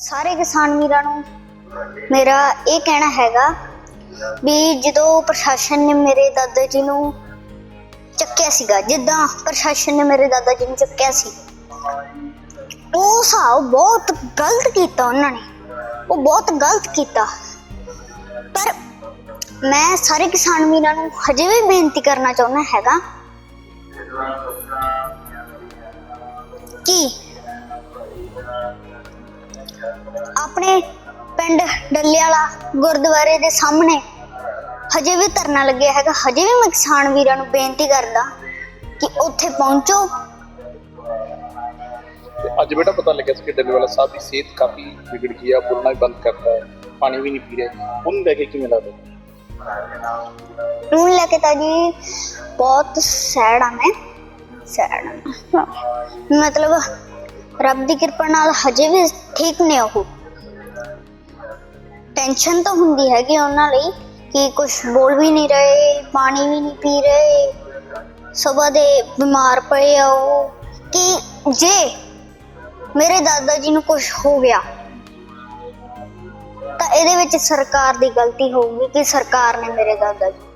ਸਾਰੇ ਕਿਸਾਨ ਵੀਰਾਂ ਨੂੰ ਮੇਰਾ ਇਹ ਕਹਿਣਾ ਹੈਗਾ ਵੀ ਜਦੋਂ ਪ੍ਰਸ਼ਾਸਨ ਨੇ ਮੇਰੇ ਦਾਦਾ ਜੀ ਨੂੰ ਚੱਕਿਆ ਸੀਗਾ, ਜਿੱਦਾਂ ਪ੍ਰਸ਼ਾਸਨ ਨੇ ਮੇਰੇ ਦਾਦਾ ਜੀ ਨੂੰ ਚੱਕਿਆ ਸੀ, ਉਹ ਹਿਸਾਬ ਬਹੁਤ ਗਲਤ ਕੀਤਾ ਉਹਨਾਂ ਨੇ, ਉਹ ਬਹੁਤ ਗਲਤ ਕੀਤਾ। ਪਰ ਮੈਂ ਸਾਰੇ ਕਿਸਾਨ ਵੀਰਾਂ ਨੂੰ ਹਜੇ ਵੀ ਬੇਨਤੀ ਕਰਨਾ ਚਾਹੁੰਦਾ ਹੈਗਾ ਕਿ ਆਪਣੇ ਪਿੰਡ ਡੱਲੇ ਵਾਲਾ ਗੁਰਦੁਆਰੇ ਦੇ ਸਾਹਮਣੇ ਹਜੇ ਵੀ ਧਰਨਾ ਲੱਗਿਆ ਹੈਗਾ। ਹਜੇ ਵੀ ਮੈਂ ਕਿਸਾਨ ਵੀਰਾਂ ਨੂੰ ਬੇਨਤੀ ਕਰਦਾ ਕਿ ਉੱਥੇ ਪਹੁੰਚੋ। ਤੇ ਅੱਜ ਬੇਟਾ ਪਤਾ ਲੱਗਿਆ ਸੀ ਕਿ ਡੱਲੇਵਾਲਾ ਸਾਹਿਬ ਦੀ ਸਿਹਤ ਕਾਫੀ ਵਿਗੜ ਗਈ ਆ ਬੋਲਣਾ ਵੀ ਬੰਦ ਕਰਤਾ ਹੈ ਪਾਣੀ ਵੀ ਨਹੀਂ ਪੀ ਰਹੇ। ਉਹਨੂੰ ਲੈ ਕੇ ਕਿਵੇਂ ਲੱਗਦਾ? ਨੂੰ ਲੈ ਕੇ ਤਾਂ ਜੀ ਬਹੁਤ ਸੈਡ ਆ ਮੈਂ। ਸੈਡ ਮਤਲਬ ਰੱਬ ਦੀ ਕਿਰਪਾ ਨਾਲ ਹਜੇ ਵੀ ਠੀਕ ਨੇ ਉਹ। ਟੈਨਸ਼ਨ ਤਾਂ ਹੁੰਦੀ ਹੈਗੀ ਉਹਨਾਂ ਲਈ ਕਿ ਕੁਝ ਬੋਲ ਵੀ ਨਹੀਂ ਰਹੇ, ਪਾਣੀ ਵੀ ਨਹੀਂ ਪੀ ਰਹੇ, ਸਵੇਰ ਦੇ ਬਿਮਾਰ ਪਏ ਆ ਉਹ। ਕਿ ਜੇ ਮੇਰੇ ਦਾਦਾ ਜੀ ਨੂੰ ਕੁਝ ਹੋ ਗਿਆ, ਤਾਂ ਇਹਦੇ ਵਿੱਚ ਸਰਕਾਰ ਦੀ ਗਲਤੀ ਹੋਊਗੀ ਕਿ ਸਰਕਾਰ ਨੇ ਮੇਰੇ ਦਾਦਾ ਜੀ